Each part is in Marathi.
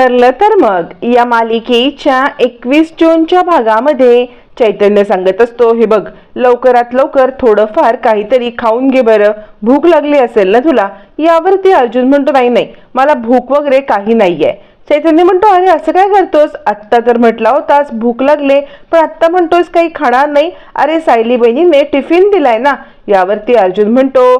ठरलं तर मग या मालिकेच्या एकवीस जूनच्या भागामध्ये चैतन्य सांगत असतो हे बघ लवकरात लवकर थोडंफार काहीतरी खाऊन घे बरं. भूक लागली असेल ना तुला? यावरती अर्जुन म्हणतो नाही नाही मला भूक वगैरे काही नाहीये. चैतन्य म्हणतो अरे असं काय करतोस? आत्ता तर म्हटला होतास भूक लागले पण आत्ता म्हणतोस काही खाणार नाही. अरे सायली बहिणीने टिफिन दिलाय ना. यावरती अर्जुन म्हणतो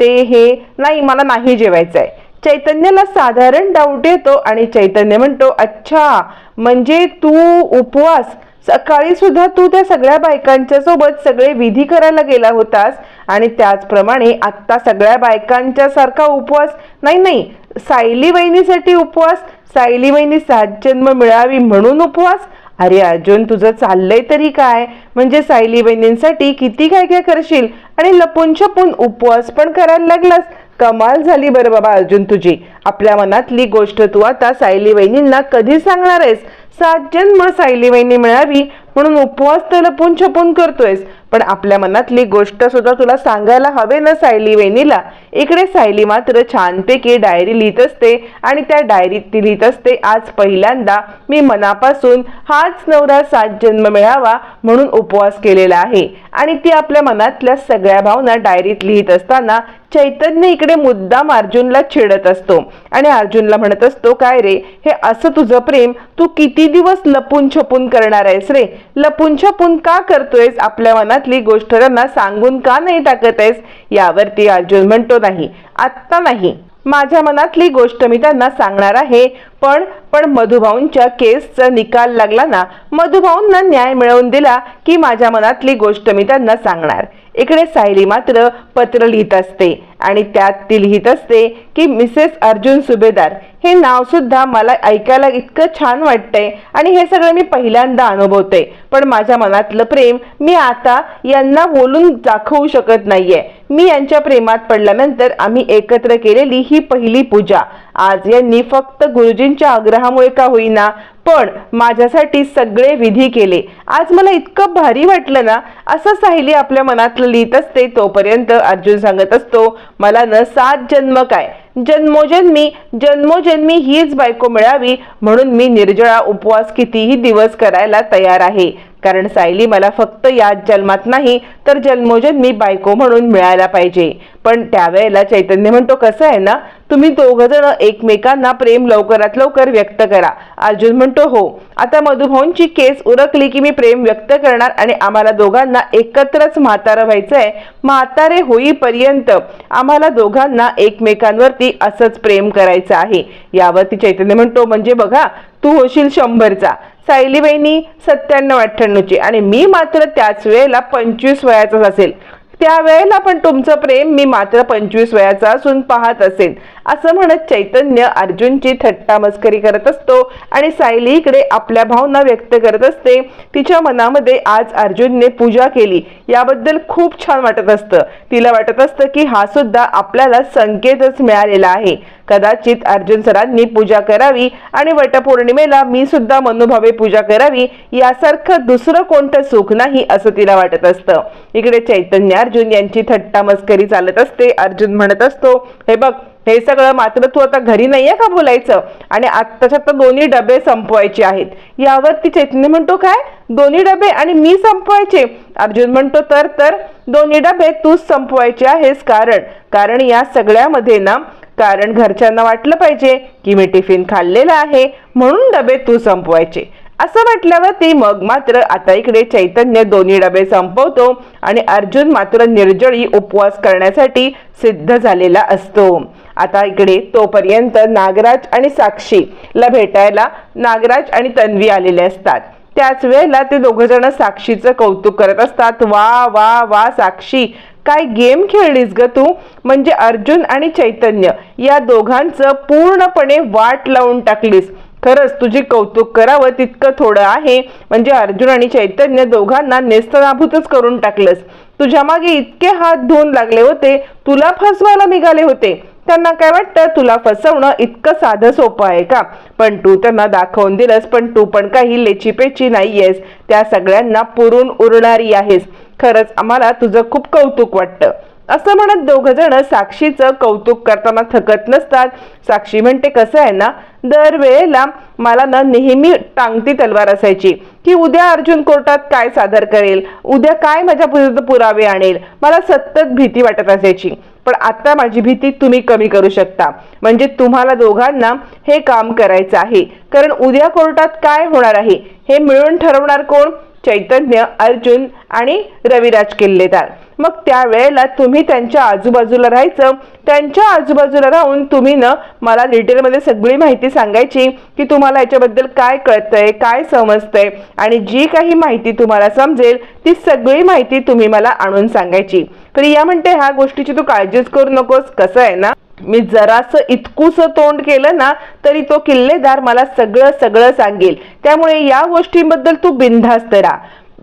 ते हे नाही मला नाही जेवायचं आहे चैतन्याला साधारण डाऊट येतो आणि चैतन्य म्हणतो अच्छा म्हणजे तू उपवास? सकाळी सुद्धा तू त्या सगळ्या बायकांच्या सोबत सगळे विधी करायला गेला होतास आणि त्याचप्रमाणे आत्ता सगळ्या बायकांच्या सारखा उपवास? नाही नाही सायली वहिनीसाठी उपवास? सायली वहिनी सात जन्म मिळावी म्हणून उपवास? अरे अर्जुन तुझं चाललंय तरी काय? म्हणजे सायली बहिणींसाठी किती काय काय करशील? आणि लपून छपून उपवास पण करायला लागलास. कमाल झाली बरं बाबा अर्जुन तुझी. आपल्या मनातली गोष्ट तू आता सायली वहिनींना कधी सांगणार आहेस? सात जन्म सायली वहिनी मिळावी म्हणून उपवास तर लपून छपून करतोयस. पण आपल्या मनातली गोष्ट सुद्धा तुला सांगायला हवे ना सायली वेणीला इकडे सायली मात्र छानपैकी डायरी लिहित असते आणि त्या डायरीत ती लिहित असते आज पहिल्यांदा मी मनापासून हाच नवरा सात जन्म मिळावा म्हणून उपवास केलेला आहे. आणि ती आपल्या मनातल्या सगळ्या भावना डायरीत लिहित असताना चैतन्य इकडे मुद्दाम अर्जुनला छेडत असतो. आणि अर्जुनला म्हणत असतो काय रे हे असं तुझं प्रेम तू किती दिवस लपून छपून करणार आहेस रे? लपून छपून का करतोयस? आपल्या मनात मनातली गोष्ट त्यांना सांगून का नाही टाकत आहेस यावरती अर्जुन म्हणतो नाही आत्ता नाही. माझ्या मनातली गोष्ट मी त्यांना सांगणार आहे पण पण मधुभाऊंच्या केसचा निकाल लागला ना मधुभाऊंना न्याय मिळवून दिला की माझ्या मनातली गोष्ट मी त्यांना सांगणार. इकडे सायली मात्र पत्र लिहित असते आणि त्यात ती लिहित असते की मिसेस अर्जुन सुभेदार हे नाव सुद्धा मला ऐकायला इतकं छान वाटतंय आणि हे सगळं मी पहिल्यांदा अनुभवते पण माझ्या मनातलं प्रेम मी आता यांना बोलून दाखवू शकत नाहीये. मी यांच्या प्रेमात पडल्यानंतर आम्ही एकत्र केलेली ही पहिली पूजा. आज यांनी फक्त गुरुजींच्या आग्रहामुळे का होईना पण माझ्यासाठी सगळे विधी केले. आज मला इतकं भारी वाटलं ना असं साहिली आपल्या मनातलं लिहित असते तोपर्यंत अर्जुन सांगत असतो मला न सात जन्म काय? जन्मोजन्मी जन्मोजन्मी हीच बायको मिळावी म्हणून मी निर्जळा उपवास कितीही दिवस करायला तयार आहे. कारण सायली मला फक्त याच जन्मात नाही तर जन्मोजन मी बायको म्हणून मिळायला पाहिजे. पण त्यावेळेला चैतन्य म्हणतो कसं आहे ना? तुम्ही दोघ जण एकमेकांना प्रेम लवकरात लवकर व्यक्त करा. अर्जुन म्हणतो हो. आता मधुभाऊंची केस उरकली की मी प्रेम व्यक्त करणार आणि आम्हाला दोघांना एकत्रच म्हातारं आहे म्हातारे होईपर्यंत आम्हाला दोघांना एकमेकांवरती असंच प्रेम करायचं आहे. यावरती चैतन्य म्हणतो म्हणजे बघा तू होशील शंभरचा. सायली बहिणी सत्त्याण्णव अठ्ठ्याण्णवची. आणि मी मात्र त्याच वेळेला पंचवीस वयाचाच असेल. त्यावेळेला पण तुमचं प्रेम मी मात्र पंचवीस वयाचा असून पाहत असेल. असं म्हणत चैतन्य अर्जुनची थट्टा मस्करी करत असतो आणि सायली इकडे आपल्या भावना व्यक्त करत असते. तिच्या मनामध्ये आज अर्जुनने पूजा केली. याबद्दल खूप छान वाटत असतं. तिला वाटत असतं की हा सुद्धा आपल्याला संकेतच मिळालेला आहे. कदाचित अर्जुन सरांनी पूजा करावी आणि वटपौर्णिमेला मी सुद्धा मनोभावे पूजा करावी यासारखं दुसरं कोणतं सुख नाही असं तिला वाटत असतं. इकडे चैतन्य अर्जुन यांची थट्टा मस्करी चालत असते. अर्जुन म्हणत असतो हे बघ हे सगळं मात्र तू आता घरी नाहीये का बोलायचं? आणि आत्ताच्या आता दोन्ही डबे संपवायचे आहेत. यावर ती चैतन्य म्हणतो काय? दोन्ही डबे आणि मी संपवायचे? अर्जुन म्हणतो तर तर दोन्ही डबे तूच संपवायचे आहेस कारण. कारण या सगळ्यामध्ये ना कारण घरच्यांना वाटलं पाहिजे की मी टिफिन खाल्लेला आहे म्हणून डबे तू संपवायचे. असं म्हटल्यावरती मग मात्र आता इकडे चैतन्य दोन्ही डबे संपवतो आणि अर्जुन मात्र निर्जळी उपवास करण्यासाठी सिद्ध झालेला असतो. आता इकडे तोपर्यंत नागराज आणि साक्षीला भेटायला नागराज आणि तन्वी आलेले असतात. त्याच वेळेला ते दोघंजण साक्षीचं कौतुक करत असतात. वा वा वा साक्षी काय गेम खेळलीस ग तू? म्हणजे अर्जुन आणि चैतन्य या दोघांचं पूर्णपणे वाट लावून टाकलीस. खरंच तुझी कौतुक करावं तितकं थोडं आहे. म्हणजे अर्जुन आणि चैतन्य दोघांना नेस्तनाभूतच करून टाकलंस. तुझ्या मागे इतके हात धुवून लागले होते. तुला फसवायला निघाले होते. त्यांना काय वाटतं? तुला फसवणं इतकं साधं सोपं आहे का? पण तू त्यांना दाखवून दिलंस पण तू पण काही लेचीपेची नाहीयेस. त्या सगळ्यांना पुरून उरणारी आहेस. खरंच आम्हाला तुझं खूप कौतुक वाटतं. असं म्हणत दोघ जण साक्षीचं कौतुक करताना थकत नसतात. साक्षी म्हणते कसं आहे ना? दरवेळेला मला ना नेहमी टांगती तलवार असायची की उद्या अर्जुन कोर्टात काय सादर करेल? उद्या काय माझ्या पुरावे आणेल? मला सतत भीती वाटत असायची. पण आता माझी भीती तुम्ही कमी करू शकता. म्हणजे तुम्हाला दोघांना हे काम करायचं आहे. कारण उद्या कोर्टात काय होणार आहे? हे मिळून ठरवणार कोण? चैतन्य अर्जुन आणि रविराज किल्लेदार. मग त्यावेळेला तुम्ही त्यांच्या आजूबाजूला राहायचं. त्यांच्या आजूबाजूला राहून तुम्ही न मला डिटेलमध्ये सगळी माहिती सांगायची की तुम्हाला याच्याबद्दल काय कळतंय काय समजतंय आणि जी काही माहिती तुम्हाला समजेल ती सगळी माहिती तुम्ही मला आणून सांगायची. प्रिया म्हणते ह्या गोष्टीची तू काळजीच करू नकोस कसं आहे ना मी जरासं इतकूस तोंड केलं ना तरी तो किल्लेदार मला सगळं सगळं सांगेल. त्यामुळे या गोष्टींबद्दल तू बिनधास्त राहा.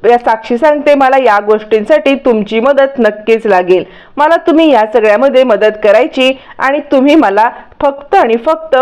या साक्षी सांगते मला या गोष्टींसाठी तुमची मदत नक्कीच लागेल. मला तुम्ही या सगळ्यामध्ये मदत करायची आणि तुम्ही मला फक्त आणि फक्त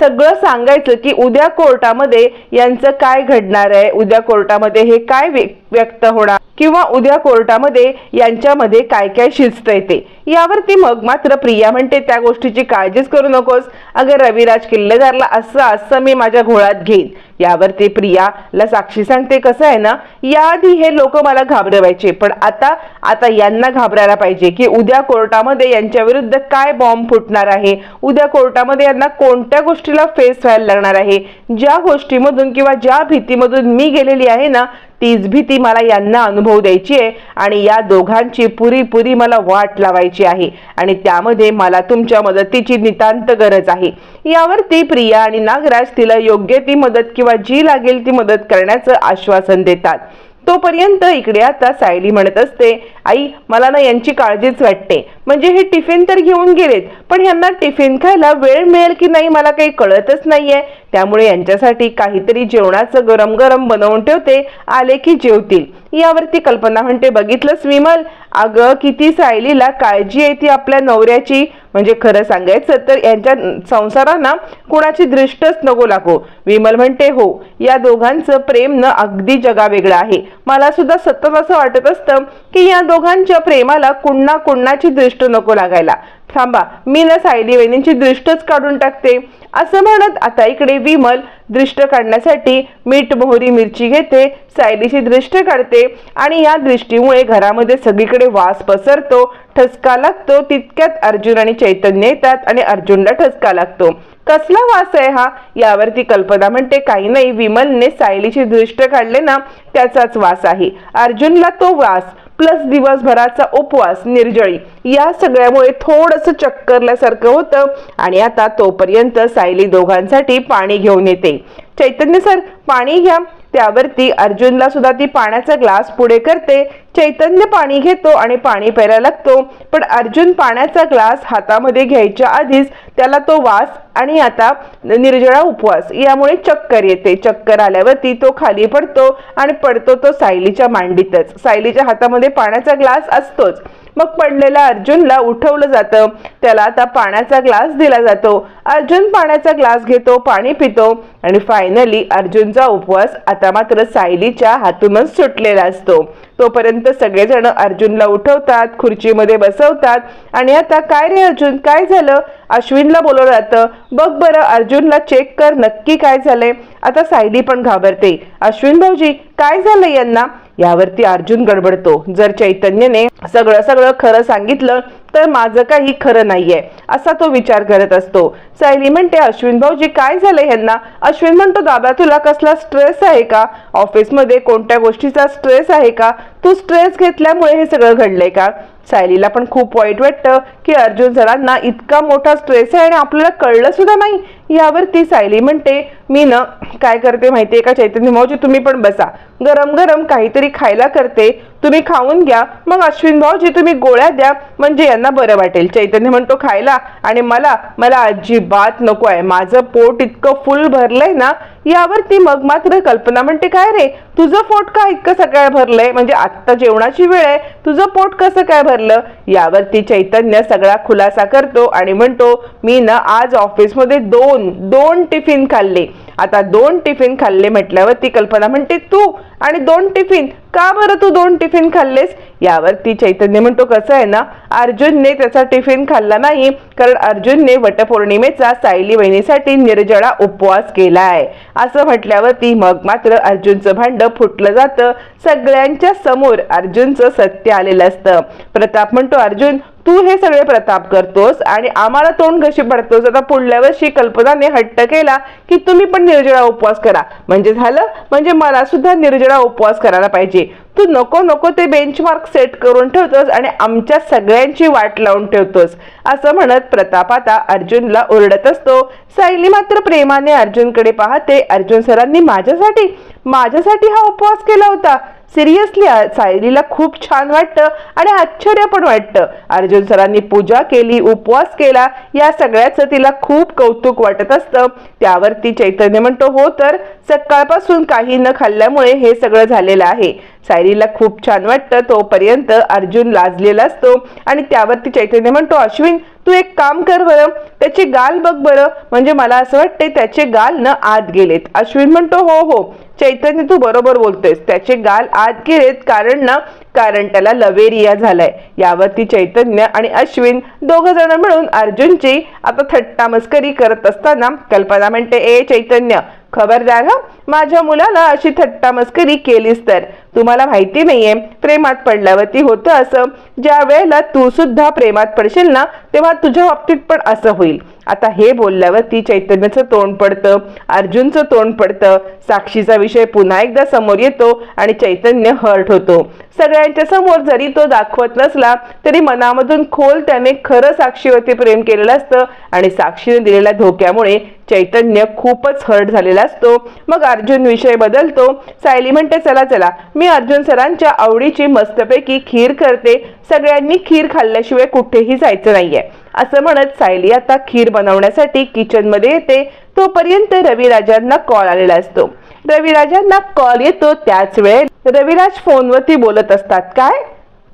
सगळं सांगायचं की उद्या कोर्टामध्ये यांचं काय घडणार आहे? उद्या कोर्टामध्ये हे काय व्यक्त होणार? किंवा उद्या कोर्टामध्ये यांच्यामध्ये काय काय शिस्त येते यावरती मग मात्र प्रिया म्हणते त्या गोष्टीची काळजीच करू नकोस. अगर रविराज किल्लेदारला असं असं मी माझ्या घोळात घेईन. यावरती प्रियाला साक्षी सांगते कसं आहे ना याआधी हे लोक मला घाबरवायचे पण आता आता यांना घाबरायला पाहिजे की उद्या कोर्टामध्ये यांच्या विरुद्ध काय बॉम्ब फुटणार आहे? उद्या कोर्टामध्ये यांना कोणत्या गोष्टीला फेस व्हायला लागणार आहे? ज्या गोष्टीमधून किंवा ज्या भीतीमधून मी गेलेली आहे ना तीच भीती मला यांना अनुभव द्यायची आहे आणि या दोघांची पुरीपुरी मला वाट लावायची आहे आणि त्यामध्ये मला तुमच्या मदतीची नितांत गरज आहे. यावरती प्रिया आणि नागराज तिला योग्य ती मदत किंवा जी लागेल ती मदत करण्याचं आश्वासन देतात. तोपर्यंत इकडे आता सायली म्हणत असते आई मला ना यांची काळजीच वाटते. म्हणजे हे टिफिन तर घेऊन गेलेत पण ह्यांना टिफिन खायला वेळ मिळेल की नाही मला काही कळतच नाहीये. त्यामुळे यांच्यासाठी काहीतरी जेवणाचं गरम गरम बनवून ठेवते आले की जेवतील. यावरती कल्पना म्हणते बघितलंस विमल? अगं किती सायलीला काळजी आहे ती आपल्या नवऱ्याची. म्हणजे खरं सांगायचं तर यांच्या संसारांना कुणाची दृष्टच नको लागो. विमल म्हणते हो या दोघांचं प्रेम न अगदी जगावेगळं आहे. मला सुद्धा सतत असं वाटत असतं की या दोघांच्या प्रेमाला कुणा कुणाची दृष्ट नको लागायला. थांबा मी ना सायली वहिनींची दृष्टच काढून टाकते. असं म्हणत आता इकडे विमल दृष्ट काढण्यासाठी मीठ मोहरी मिरची घेते सायलीची दृष्ट काढते आणि या दृष्टीमुळे घरामध्ये सगळीकडे वास पसरतो ठसका लागतो तितक्यात अर्जुन आणि चैतन्य येतात आणि अर्जुनला ठसका लागतो. कसला वास आहे हा? यावरती कल्पना म्हणते काही नाही विमलने सायलीची दृष्ट काढले ना त्याचाच वास आहे. अर्जुनला तो वास प्लस दिवसभराचा उपवास निर्जळी. या सगळ्यामुळे थोडंसं चक्करल्यासारखं होतं आणि आता तोपर्यंत सायली दोघांसाठी पाणी घेऊन येते. चैतन्य सर पाणी घ्या. त्यावरती अर्जुनला सुद्धा ती पाण्याचा ग्लास पुढे करते. चैतन्य पाणी घेतो आणि पाणी प्यायला लागतो. पण अर्जुन पाण्याचा ग्लास हातामध्ये घ्यायच्या आधीच त्याला तो वास आणि आता निर्जळा उपवास यामुळे चक्कर येते. चक्कर आल्यावरती तो खाली पडतो आणि पडतो तो सायलीच्या मांडीतच. सायलीच्या हातामध्ये पाण्याचा ग्लास असतोच. मग पडलेल्या अर्जुनला उठवलं जातं. त्याला आता पाण्याचा ग्लास दिला जातो. अर्जुन पाण्याचा ग्लास घेतो पाणी पितो आणि फायनली अर्जुनचा उपवास आता मात्र सायलीच्या हातूनच सुटलेला असतो. तोपर्यंत सगळेजण अर्जुनला उठवतात खुर्चीमध्ये बसवतात. आणि आता काय रे अर्जुन? काय झालं? अश्विनला बोलवलं जातं. बघ बरं अर्जुनला चेक कर नक्की काय झालंय. आता सायली पण घाबरते. अश्विन भाऊजी काय झालं यांना? यावरती अर्जुन गडबडतो. जर चैतन्यने सगळं सगळं खरं सांगितलं तर माझं काही खरं नाहीये असा तो विचार करत असतो. सायली म्हणते अश्विन भाऊजी काय झालं ह्यांना अश्विन म्हणतो दादा तुला कसला स्ट्रेस आहे का? ऑफिसमध्ये कोणत्या गोष्टीचा स्ट्रेस आहे का? तू स्ट्रेस घेतल्यामुळे हे सगळं घडलंय का? सायलीला पण खूप वाईट वाटतं की अर्जुन सरांना इतका मोठा स्ट्रेस आहे आणि आपल्याला कळलं सुद्धा नाही. यावर ती सायली म्हणते मी न काय करते माहितीये का चैतन्य भाऊजी तुम्ही पण बसा. गरम गरम काहीतरी खायला करते तुम्ही खाऊन घ्या. मग अश्विन भाऊजी तुम्ही गोळ्या द्या म्हणजे यांना बरं वाटेल. चैतन्य म्हणतो खायला. आणि मला मला अजिबात नको आहे. माझं पोट इतकं फुल भरलंय ना यावरती मग मात्र कल्पना म्हणते काय रे? तुझं पोट का इतकं सकाळ भरलंय? म्हणजे आत्ता जेवणाची वेळ आहे. तुझं पोट कसं काय भरलं? यावरती चैतन्य सगळा खुलासा करतो आणि म्हणतो मी ना आज ऑफिसमध्ये दोन दोन टिफिन खाल्ले. आता दोन टिफिन खाल्ले म्हटल्यावर ती कल्पना म्हणते तू आणि दोन टिफिन का बरं तू दोन टिफिन खाल्लेस? यावरती चैतन्य म्हणतो कसं आहे ना अर्जुनने त्याचा टिफिन खाल्ला नाही कारण अर्जुनने वटपौर्णिमेचा सायली वहिनीसाठी निर्जळा उपवास केला आहे असं म्हटल्यावरती मग मात्र अर्जुनचं भांड फुटलं जातं. सगळ्यांच्या समोर अर्जुनचं सत्य आलेलं असतं. प्रताप म्हणतो अर्जुन तू हे सगळे प्रताप करतोस आणि आम्हाला तोंड कशी पडतोस? आता पुढल्या वर्षी कल्पनाने हट्ट केला की तुम्ही पण निर्जळा उपवास करा. म्हणजे झालं? म्हणजे मला सुद्धा निर्जळा उपवास करायला पाहिजे. तू नको नको ते बेंचमार्क सेट करून ठेवतोस आणि आमच्या सगळ्यांची वाट लावून ठेवतोस. असं म्हणत प्रताप आता अर्जुनला ओरडत असतो. सायली मात्र प्रेमाने अर्जुनकडे पाहते. अर्जुन सरांनी माझ्यासाठी माझ्यासाठी हा उपवास केला होता. सिरियसली सायलीला खूप छान वाटतं आणि आश्चर्य पण वाटतं. अर्जुन सरांनी पूजा केली उपवास केला. या सगळ्याचं तिला खूप कौतुक वाटत असतं. त्यावरती चैतन्य म्हणतो हो तर सकाळपासून काही न खाल्ल्यामुळे हे सगळं झालेलं आहे. सायरीला खूप छान वाटतं तोपर्यंत अर्जुन लाजलेला असतो आणि त्यावरती चैतन्य म्हणतो अश्विन तू एक काम कर बरं त्याचे गाल बघ बरं. म्हणजे मला असं वाटते त्याचे गाल न आत गेलेत. अश्विन म्हणतो हो हो चैतन्य तू बरोबर बोलतोयस. त्याचे गाल आत गेलेत कारण ना कारण त्याला लवेरिया झालाय. यावरती चैतन्य आणि अश्विन दोघ जण मिळून अर्जुनची आता थट्टा मस्करी करत असताना कल्पना म्हणते ए चैतन्य खबरदार ह माझ्या मुलाला अशी थट्टा मस्करी केलीस तर? तुम्हाला माहिती नाहीये प्रेमात पडल्यावरती होतं असं. ज्या वेळेला तू सुद्धा प्रेमात पडशील ना तेव्हा तुझ्या बाबतीत पण असं होईल. आता हे बोलल्यावरती चैतन्याचं तोंड पडतं अर्जुनचं तोंड पडतं साक्षीचा विषय पुन्हा एकदा समोर येतो आणि चैतन्य हर्ट होतो. सगळ्यांच्या समोर जरी तो दाखवत नसला तरी मनामधून खोल त्याने खरं साक्षीवरती प्रेम केलेलं असतं आणि साक्षीने दिलेल्या धोक्यामुळे चैतन्य खूपच हर्ट झालेला असतो. मग अर्जुन विषय बदलतो. सायली म्हणते चला चला मी अर्जुन सरांच्या आवडीची मस्तपैकी खीर करते. सगळ्यांनी खीर खाल्ल्याशिवाय कुठेही जायचं नाहीये. असं म्हणत सायली आता खीर बनवण्यासाठी किचनमध्ये येते. तोपर्यंत रविराजांना कॉल आलेला असतो. रविराजांना कॉल येतो त्याच वेळेत. रविराज फोनवरती बोलत असतात काय?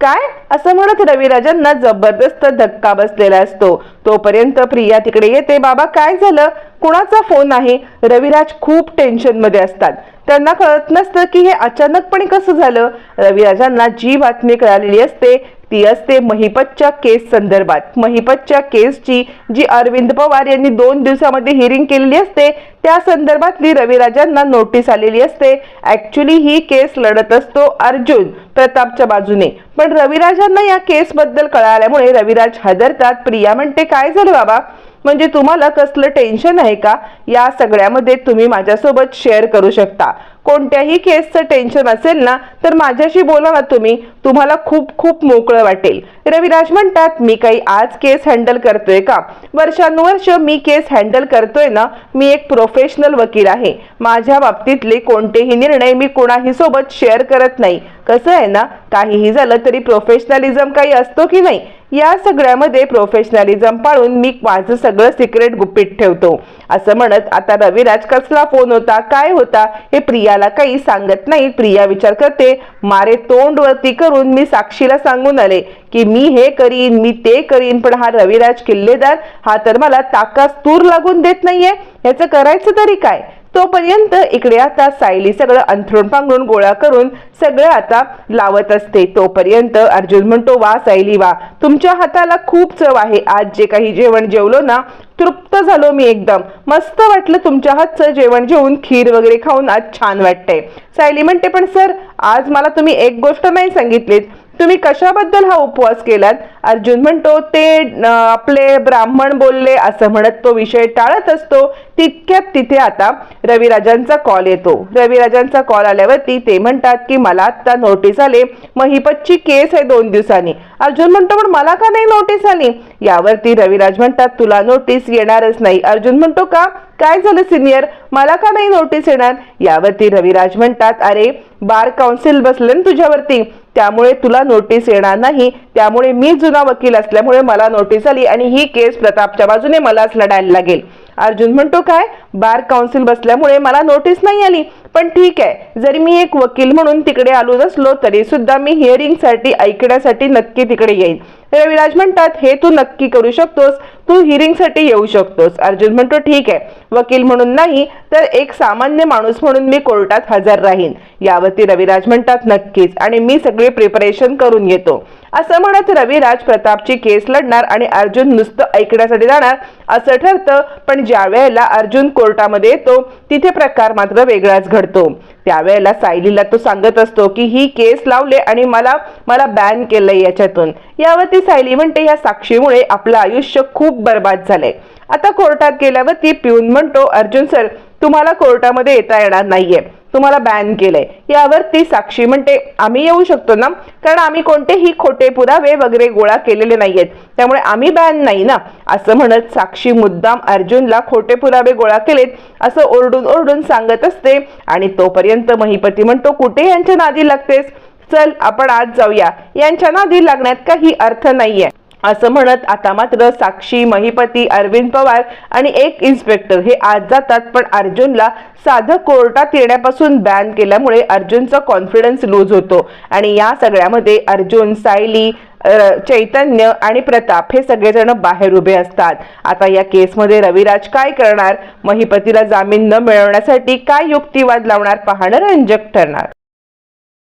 काय? असं म्हणत रविराजांना जबरदस्त धक्का बसलेला असतो. तोपर्यंत प्रिया तिकडे येते बाबा काय झालं? कुणाचा फोन आहे रविराज खूप टेन्शनमध्ये असतात. त्यांना कळत नसतं की हे अचानकपणे कसं झालं. रविराजांना जी बातमी कळालेली असते ती असते महिपतच्या केस संदर्भात. महिपतच्या केसची जी अरविंद पवार यांनी दोन दिवसामध्ये हिअरिंग केलेली असते त्या संदर्भातली रविराजांना नोटीस आलेली असते. ऍक्च्युली ही केस लढत असतो अर्जुन प्रतापच्या बाजूने. पण रविराजांना या केसबद्दल कळाल्यामुळे रविराज हादरतात. प्रिया म्हणते काय झालं बाबा? म्हणजे तुम्हाला कसलं टेन्शन आहे का? या सगळ्यामध्ये तुम्ही माझ्यासोबत शेअर करू शकता. कोणत्याही केसचं टेन्शन असेल ना तर माझ्याशी बोला ना तुम्ही. तुम्हाला खूप खूप मोकळं वाटेल. रविराज म्हणतात मी काही आज केस हँडल करतोय का? वर्षानुवर्ष मी केस हँडल करतोय ना मी एक प्रोफेशनल वकील आहे. माझ्या बाबतीतले कोणतेही निर्णय मी कोणाही सोबत शेअर करत नाही. कसं आहे ना काहीही झालं तरी प्रोफेशनलिझम काही असतो की नाही? या सगळ्यामध्ये प्रोफेशनलिझम पाळून मी माझं सगळं सिक्रेट गुपित ठेवतो. असं म्हणत आता रविराज कसला फोन होता काय होता हे प्रियाला काही सांगत नाही प्रिया विचार करते मारे तोंड वरती करून मी साक्षीला सांगून आले की मी हे करीन मी ते करीन पण हा रविराज किल्लेदार हा तर मला ताकास तूर लागून देत नाहीये. याचं करायचं तरी काय? तोपर्यंत इकडे आता सायली सगळं अंथरूण पांघरून गोळा करून सगळं आता लावत असते. तोपर्यंत अर्जुन म्हणतो वा सायली वा. तुमच्या हाताला खूप चव आहे. आज जे काही जेवण जेवलो ना तृप्त झालो मी एकदम. मस्त वाटलं तुमच्या हातचं जेवण जेवून खीर वगैरे खाऊन आज छान वाटतंय. सायली म्हणते पण सर आज मला तुम्ही एक गोष्ट नाही सांगितलीत. तुम्ही कशाबद्दल हा उपवास केलात? अर्जुन म्हणतो ते आपले ब्राह्मण बोलले असं म्हणत तो विषय टाळत असतो. तितक्यात तिथे आता रविराजांचा कॉल येतो. रविराजांचा कॉल आल्यावरती ते म्हणतात की मला आता नोटीस आले. महिपतची केस आहे दोन दिवसांनी. अर्जुन म्हणतो पण मला का नाही नोटीस आली? यावरती रविराज म्हणतात तुला नोटीस येणारच नाही. अर्जुन म्हणतो का? काय झालं सिनियर मला का नाही नोटीस येणार? यावरती रविराज म्हणतात अरे बार काउन्सिल बसले ना तुझ्यावरती. त्यामुळे तुला नोटीस येणार नाही. त्यामुळे मी जुना वकील असल्यामुळे मला नोटीस आली आणि ही केस प्रतापच्या बाजूने मलाच लढायला लागेल. अर्जुन म्हणतो काय? बार काउन्सिल बसल्यामुळे मला नोटीस नाही आली. पण ठीक आहे. जरी मी एक वकील म्हणून तिकडे आलो नसलो तरी सुद्धा मी हिअरिंगसाठी ऐकण्यासाठी नक्की तिकडे येईन. रविराज म्हणतात हे तू नक्की करू शकतोस. तू हिअरिंगसाठी येऊ शकतोस. अर्जुन म्हणतो ठीक आहे. वकील म्हणून नाही तर एक सामान्य माणूस म्हणून मी कोर्टात हजर राहीन. यावरती रविराज म्हणतात नक्कीच. आणि मी सगळी प्रिपरेशन करून येतो. असं म्हणत रविराज प्रतापची केस लढणार आणि अर्जुन नुसतं ऐकण्यासाठी जाणार असं ठरतं. पण ज्या वेळेला अर्जुन कोर्टामध्ये येतो तिथे प्रकार मात्र वेगळाच घडतो. त्यावेळेला सायलीला तो सांगत असतो की ही केस लावले आणि मला मला बॅन केलंय याच्यातून. यावरती सायली म्हणते या साक्षीमुळे आपलं आयुष्य खूप बर्बाद झालंय. आता कोर्टात गेल्यावरती पिऊन म्हणतो अर्जुन सर तुम्हाला कोर्टामध्ये येता येणार नाहीये. तुम्हाला बॅन केलंय. यावर ती साक्षी म्हणते आम्ही येऊ शकतो ना? कारण आम्ही कोणतेही खोटे पुरावे वगैरे गोळा केलेले नाहीयेत. त्यामुळे आम्ही बॅन नाही ना? असं म्हणत साक्षी मुद्दाम अर्जुनला खोटे पुरावे गोळा केलेत असं ओरडून ओरडून सांगत असते. आणि तोपर्यंत महिपती म्हणतो कुठे यांच्या नादी लागतेस? चल आपण आज जाऊया. यांच्या नादी लागण्यात काही अर्थ नाहीये. असं म्हणत आता मात्र साक्षी महिपती अरविंद पवार आणि एक इन्स्पेक्टर हे आज जातात. पण अर्जुनला साधं कोर्टात येण्यापासून बॅन केल्यामुळे अर्जुनचा कॉन्फिडन्स लूज होतो. आणि या सगळ्यामध्ये अर्जुन सायली चैतन्य आणि प्रताप हे सगळेजण बाहेर उभे असतात. आता या केसमध्ये रविराज काय करणार? महिपतीला जामीन न मिळवण्यासाठी काय युक्तिवाद लावणार? पाहणं रंजक ठरणार.